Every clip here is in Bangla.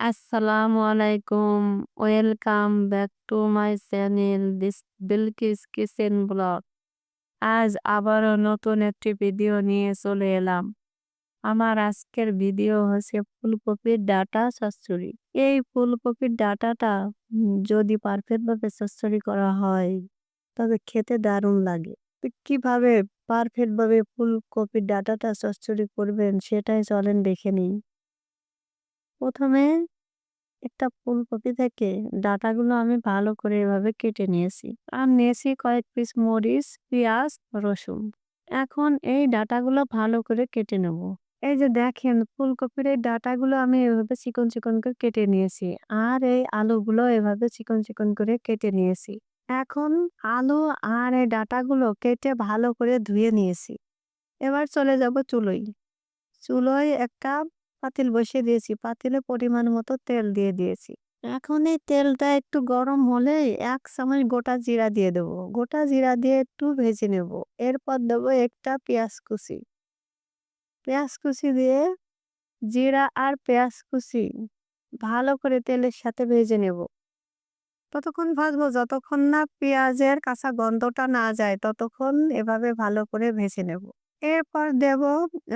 আসসালামু আলাইকুম welcome back to my channel this Bilkis kitchen blog আজ আবারও নতুন একটি ভিডিও নিয়ে চলে এলাম। আমার আজকের ভিডিও হচ্ছে ফুলকপির ডাটা চচ্চড়ি। এই ফুলকপির ডাটাটা যদি পারফেক্টভাবে চচ্চড়ি করা হয়, তবে খেতে দারুণ লাগে। কীভাবে পারফেক্ট ভাবে ফুলকপির ডাটাটা চচ্চড়ি করবেন সেটাই চলেন দেখে নিই। প্রথমে একটা ফুলকপি থেকে ডাঁটাগুলো আমি ভালো করে এভাবে কেটে নিয়েছি। আর নিয়েছি কয়েক পিস মরিচ, পেঁয়াজ, রসুন। এখন এই ডাঁটাগুলো ভালো করে কেটে নেব। এই যে দেখেন, ফুলকপির এই ডাঁটাগুলো আমি এভাবে চিকন চিকন করে কেটে নিয়েছি। আর এই আলুগুলো এভাবে চিকন চিকন করে কেটে নিয়েছি। এখন আলু আর এই ডাঁটাগুলো কেটে ভালো করে ধুয়ে নিয়েছি। এবার চলে যাব চুলোয়। চুলোয় একটা পাতিল বসিয়ে দিয়েছি। পাতিলে পরিমাণ মতো তেল দিয়ে দিয়েছি। এখন এই তেলটা একটু গরম হলে এক চামচ গোটা জিরা দিয়ে দেবো। গোটা জিরা দিয়ে একটু ভেজে নেব। এরপর দেবো একটা পেঁয়াজ কুচি। পেঁয়াজ কুচি দিয়ে জিরা আর পেঁয়াজ কুচি ভালো করে তেলের সাথে ভেজে নেব। ততক্ষণ ভাজবো। যতক্ষণ না পেঁয়াজের কাঁচা গন্ধটা না যায়, ততক্ষণ এভাবে ভালো করে ভেজে নেব। এরপর দেব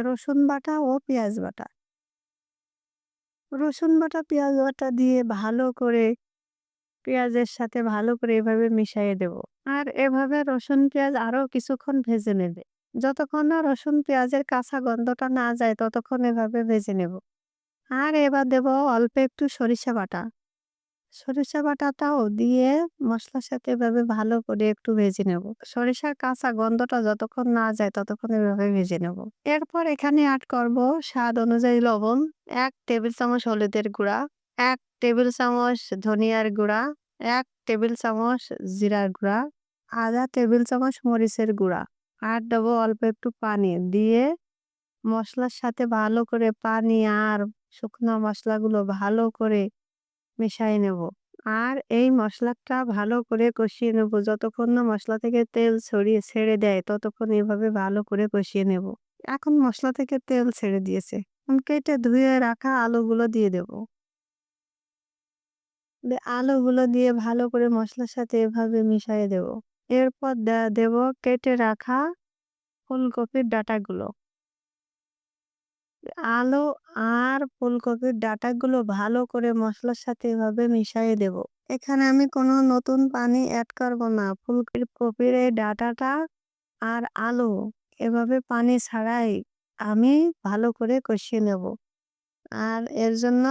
রসুন বাটা ও পেঁয়াজ বাটা। রসুন বাটা, পেঁয়াজ বাটা দিয়ে ভালো করে পেঁয়াজের সাথে ভালো করে এভাবে মিশিয়ে দেব। আর এভাবে রসুন, পেঁয়াজ আরও কিছুক্ষণ ভেজে নেবে। যতক্ষণ না রসুন, পেঁয়াজের কাঁচা গন্ধটা না যায়, ততক্ষণ এভাবে ভেজে নেব। আর এবার দেব অল্প একটু সরিষা বাটা। সরিষা বাটাটাও দিয়ে মশলার সাথে এভাবে ভালো করে একটু ভেজে নেব। সরিষার কাঁচা গন্ধটা যতক্ষণ না যায় ততক্ষণ এভাবে ভেজে নেব। এরপর এখানে অ্যাড করব স্বাদ অনুযায়ী লবণ, এক টেবিল চামচ হলুদের গুঁড়া, এক টেবিল চামচ ধনিয়ার গুঁড়া, এক টেবিল চামচ জিরার গুঁড়া, আধা টেবিল চামচ মরিচের গুঁড়া। আর দেবো অল্প একটু পানি দিয়ে মশলার সাথে ভালো করে পানি আর শুকনো মশলাগুলো ভালো করে মিশিয়ে নেব। আর এই মশলাটা ভালো করে কষিয়ে নেব। যতক্ষণ না মশলা থেকে তেল ছড়িয়ে ছেড়ে দেয়, ততক্ষণ এভাবে ভালো করে কষিয়ে নেব। এখন মশলা থেকে তেল ছেড়ে দিয়েছে। কেটে ধুয়ে রাখা আলুগুলো দিয়ে দেব। আলুগুলো দিয়ে ভালো করে মশলার সাথে এভাবে মিশিয়ে দেব। এরপর দেব কেটে রাখা ফুলকপির ডাঁটাগুলো। আলু আর ফুলকপির ডাঁটাগুলো ভালো করে মশলার সাথে এভাবে মিশিয়ে দেব। এখানে আমি কোনো নতুন পানি অ্যাড করব না। ফুলকপির কপির এই ডাঁটাটা আর আলু এভাবে পানি ছাড়াই আমি ভালো করে কষিয়ে নেব। আর এর জন্য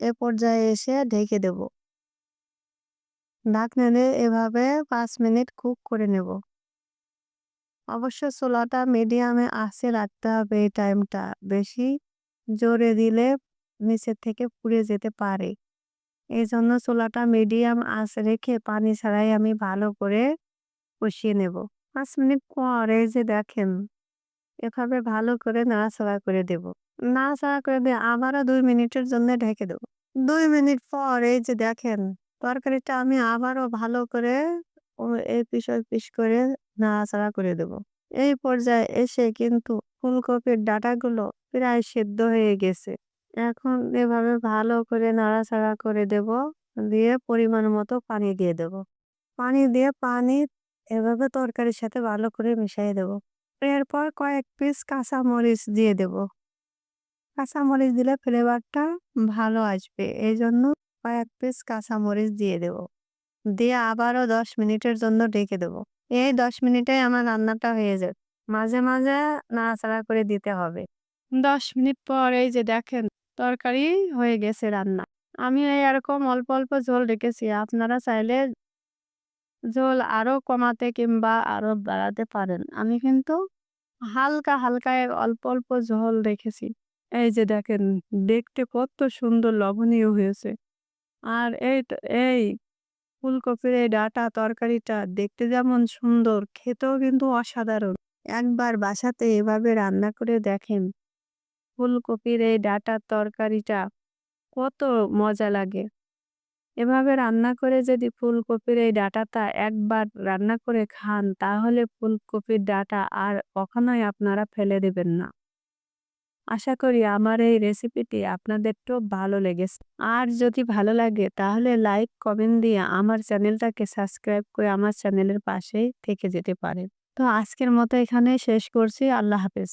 এ পর্যায়ে এসে ঢেকে দেব। ঢাকনা দিয়ে এভাবে পাঁচ মিনিট কুক করে নেব। অবশ্য চুলাটা মিডিয়ামে আঁচে রাখতে হবে এই টাইমটা বেশি জোরে দিলে নিচের থেকে পুড়ে যেতে পারে। এই জন্য চুলাটা মিডিয়াম আঁচ রেখে পানি ছাড়াই আমি ভালো করে কষিয়ে নেব। পাঁচ মিনিট পর এই যে দেখেন, এভাবে ভালো করে নাড়াচাড়া করে দেব। নাড়াচাড়া করে দিয়ে আবারও দুই মিনিটের জন্য ঢেকে দেবো। দুই মিনিট পর এই যে দেখেন, তরকারিটা আমি আবারও ভালো করে এই পিস পিস করে নাড়াচাড়া করে দেব। এই পর্যায়ে এসে কিন্তু ফুলকপির ডাঁটাগুলো প্রায় সেদ্ধ হয়ে গেছে। এখন এভাবে ভালো করে নাড়াচাড়া করে দেব, দিয়ে পরিমাণ মতো পানি দিয়ে দেব। পানি দিয়ে পানি এভাবে তরকারির সাথে ভালো করে মিশিয়ে দেব। এরপর কয়েক পিস কাঁচা মরিচ দিয়ে দেব। কাঁচা মরিচ দিলে ফ্লেভারটা ভালো আসবে। এই জন্য কয়েক পিস কাঁচা মরিচ দিয়ে দেব। দিয়ে আবারও দশ মিনিটের জন্য ঢেকে দেব। এই দশ মিনিটে আমার রান্নাটা হয়ে যাবে মাঝে মাঝে নাড়াচাড়া করে দিতে হবে। দশ মিনিট পর এই যে দেখেন, তরকারি হয়ে গেছে রান্না। আমি এরকম অল্প অল্প ঝোল রেখেছি। আপনারা চাইলে ঝোল আরও কমাতে কিংবা আরও বাড়াতে পারেন। আমি কিন্তু হালকা হালকা অল্প অল্প ঝোল রেখেছি। এই যে দেখেন, দেখতে কত সুন্দর লবণীয় হয়েছে। আর এই এই ফুলকপির এই ডাঁটা তরকারিটা দেখতে যেমন সুন্দর, খেতেও কিন্তু অসাধারণ। একবার বাসাতে এভাবে রান্না করে দেখেন। ফুলকপির এই ডাঁটার তরকারিটা কত মজা লাগে। এভাবে রান্না করে যদি ফুলকপির এই ডাঁটাটা একবার রান্না করে খান, তাহলে ফুলকপির ডাঁটা আর কখনোই আপনারা ফেলে দেবেন না। আশা করি আমার এই রেসিপিটি আপনাদের তো ভালো লেগেছে। আর যদি ভালো লাগে, তাহলে লাইক কমেন্ট দিয়ে আমার চ্যানেলটাকে সাবস্ক্রাইব করে আমার চ্যানেলের পাশেই থেকে যেতে পারেন। তো আজকের মতো এখানে শেষ করছি। আল্লাহ হাফেজ।